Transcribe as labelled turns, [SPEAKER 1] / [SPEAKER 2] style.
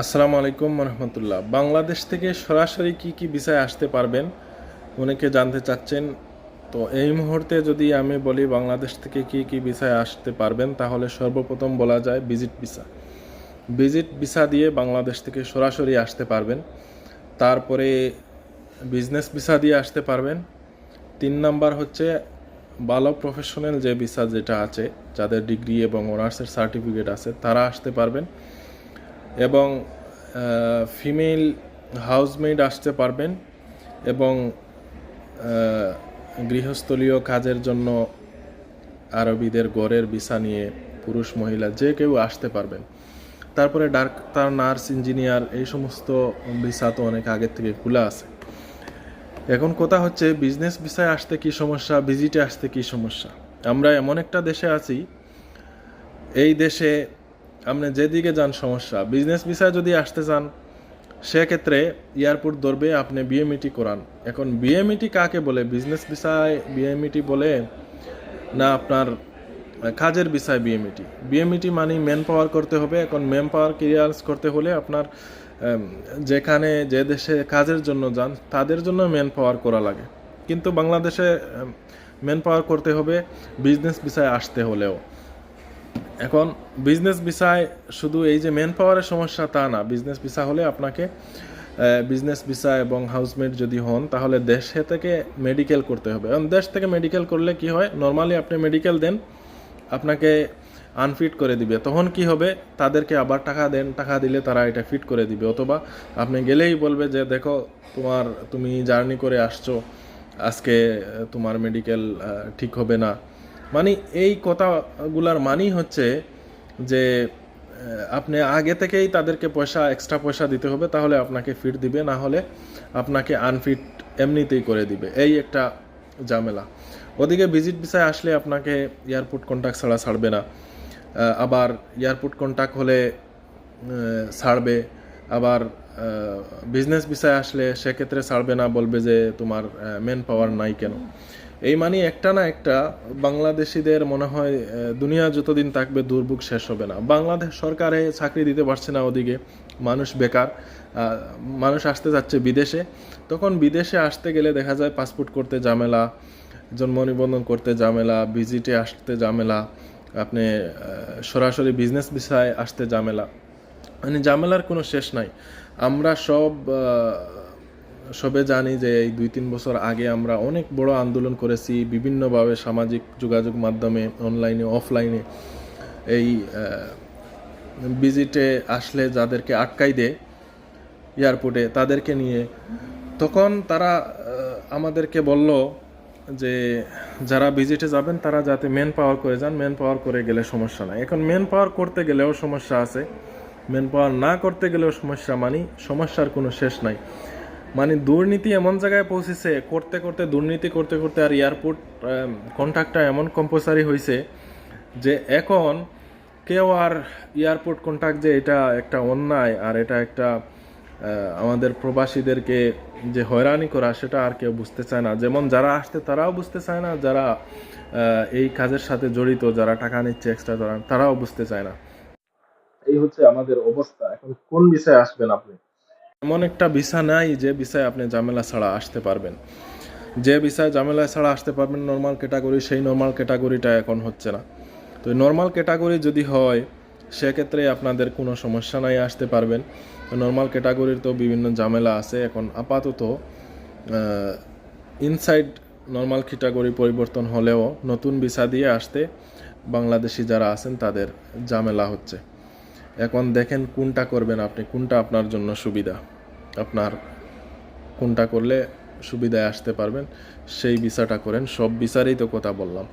[SPEAKER 1] আসসালামু আলাইকুম রহমতুল্লাহ। বাংলাদেশ থেকে সরাসরি কি কি বিষয় আসতে পারবেন? অনেকে জানতে চাচ্ছেন, তো এই মুহূর্তে যদি আমি বলি বাংলাদেশ থেকে কি কি বিষয় আসতে পারবেন, তাহলে সর্বপ্রথম বলা যায় ভিজিট ভিসা। ভিজিট ভিসা দিয়ে বাংলাদেশ থেকে সরাসরি আসতে পারবেন। তারপরে বিজনেস ভিসা দিয়ে আসতে পারবেন। তিন নাম্বার হচ্ছে ভালো প্রফেশনাল যে ভিসা যেটা আছে, যাদের ডিগ্রি এবং অনার্সের সার্টিফিকেট আছে, তারা আসতে পারবেন। এবং ফিমেল হাউসমেড আসতে পারবেন এবং গৃহস্থলীয় কাজের জন্য আরবিদের গড়ের ভিসা নিয়ে পুরুষ, মহিলা যে কেউ আসতে পারবেন। তারপরে ডাক্তার, নার্স, ইঞ্জিনিয়ার এই সমস্ত ভিসা তো অনেক আগের থেকে খোলা আছে। এখন কথা হচ্ছে বিজনেস ভিসায় আসতে কি সমস্যা ভিজিটে আসতে কি সমস্যা? আমরা এমন একটা দেশে আছি, এই দেশে আপনি যেদিকে যান সমস্যা। বিজনেস ভিসায় যদি আসতে চান, সেক্ষেত্রে এয়ারপোর্ট ধরবে আপনি বিএমইটি করান। এখন বিএমইটি কাকে বলে? বিজনেস ভিসায় বিএমইটি বলে না আপনার কাজের বিষয় বিএমইটি বিএমইটি মানে ম্যান পাওয়ার করতে হবে। এখন ম্যান পাওয়ার ক্লিয়ারেন্স করতে হলে আপনার যেখানে যে দেশে কাজের জন্য যান, তাদের জন্য ম্যান পাওয়ার করা লাগে। কিন্তু বাংলাদেশে ম্যান পাওয়ার করতে হবে বিজনেস বিষয়ে আসতে হলেও। এখন বিজনেস ভিসায় শুধু এই যে ম্যান পাওয়ারের সমস্যা তা না বিজনেস ভিসা হলে আপনাকে বিজনেস ভিসা এবং হাউসমেট যদি হন, তাহলে দেশে থেকে মেডিকেল করতে হবে। এবং দেশ থেকে মেডিকেল করলে কি হয়? নর্মালি আপনি মেডিকেল দেন, আপনাকে আনফিট করে দিবে। তখন কি হবে? তাদেরকে আবার টাকা দেন, টাকা দিলে তারা এটা ফিট করে দিবে। অথবা আপনি গেলেই বলবে যে, দেখো, তোমার, তুমি জার্নি করে আসছো। আজকে, তোমার মেডিকেল ঠিক হবে না। মানে এই কথাগুলার মানেই হচ্ছে যে আপনি আগে থেকেই তাদেরকে পয়সা এক্সট্রা পয়সা দিতে হবে, তাহলে আপনাকে ফিট দিবে, না হলে আপনাকে আনফিট এমনিতেই করে দিবে। এই একটা ঝামেলা। ওদিকে ভিজিট ভিসায় আসলে আপনাকে এয়ারপোর্ট কন্ট্যাক্ট ছাড়া ছাড়বে না। আবার এয়ারপোর্ট কন্ট্যাক্ট হলে ছাড়বে। আবার বিজনেস ভিসায় আসলে সেক্ষেত্রে ছাড়বে না, বলবে যে তোমার মেন পাওয়ার নাই কেন। এই মানে একটা না একটা বাংলাদেশিদের মনে হয় দুনিয়া যতদিন থাকবে দুর্ভোগ শেষ হবে না। বাংলাদেশ সরকারে চাকরি দিতে পারছে না ওদিকে। মানুষ বেকার মানুষ আসতে যাচ্ছে বিদেশে। তখন বিদেশে আসতে গেলে দেখা যায় পাসপোর্ট করতে ঝামেলা, জন্ম নিবন্ধন করতে ঝামেলা, ভিজিটে আসতে ঝামেলা, আপনি সরাসরি বিজনেস ভিসায় আসতে ঝামেলা। মানে ঝামেলার কোনো শেষ নাই। আমরা সব সবে জানি যে এই দুই তিন বছর আগে আমরা অনেক বড় আন্দোলন করেছি, বিভিন্নভাবে সামাজিক যোগাযোগ মাধ্যমে অনলাইনে অফলাইনে এই ভিজিটে আসলে যাদেরকে আটকাই দেয় এয়ারপোর্টে তাদেরকে নিয়ে। তখন তারা আমাদেরকে বলল যে, যারা ভিজিটে যাবেন, তারা যাতে মেন পাওয়ার করে যান মেন পাওয়ার করে গেলে সমস্যা নাই। এখন মেন পাওয়ার করতে গেলেও সমস্যা আছে মেন পাওয়ার না করতে গেলেও সমস্যা মানি, সমস্যার কোনো শেষ নাই। মানে দুর্নীতি এমন জায়গায় পৌঁছেছে, করতে করতে, দুর্নীতি করতে করতে আর এয়ারপোর্ট কন্ট্রাক্টটা এমন কম্পালসারি হয়েছে যে এখন কেউ আর এয়ারপোর্ট কন্ট্রাক্ট যে এটা একটা অন্যায় আর এটা একটা আমাদের প্রবাসীদেরকে যে হয়রানি করা সেটা আর কেউ বুঝতে চায় না। যেমন যারা আসতে তারাও বুঝতে চায় না, যারা এই কাজের সাথে জড়িত, যারা টাকা নিচ্ছে এক্সট্রা তারা তারাও বুঝতে চায় না। এই হচ্ছে আমাদের অবস্থা। এখন কোন বিষয়ে আসবেন আপনি? এমন একটা ভিসা নাই যে ভিসায় আপনি ঝামেলা ছাড়া আসতে পারবেন। যে ভিসায় ঝামেলা ছাড়া আসতে পারবেন নর্মাল ক্যাটাগরি সেই নর্মাল ক্যাটাগরিটা এখন হচ্ছে না। তো নর্মাল ক্যাটাগরি যদি হয়, সেক্ষেত্রে আপনাদের কোনো সমস্যা নাই আসতে পারবেন। নর্মাল ক্যাটাগরির তো বিভিন্ন ঝামেলা আছে। এখন আপাতত ইনসাইড নর্মাল ক্যাটাগরি পরিবর্তন হলেও নতুন ভিসা দিয়ে আসতে বাংলাদেশি যারা আছেন, তাদের ঝামেলা হচ্ছে। এখন দেখেন কোনটা করবেন আপনি, কোনটা আপনার জন্য সুবিধা। আপনার কোনটা করলে সুবিধায় আসতে পারবেন সেই বিচারটা করেন। সব বিচারেই তো কথা বললাম।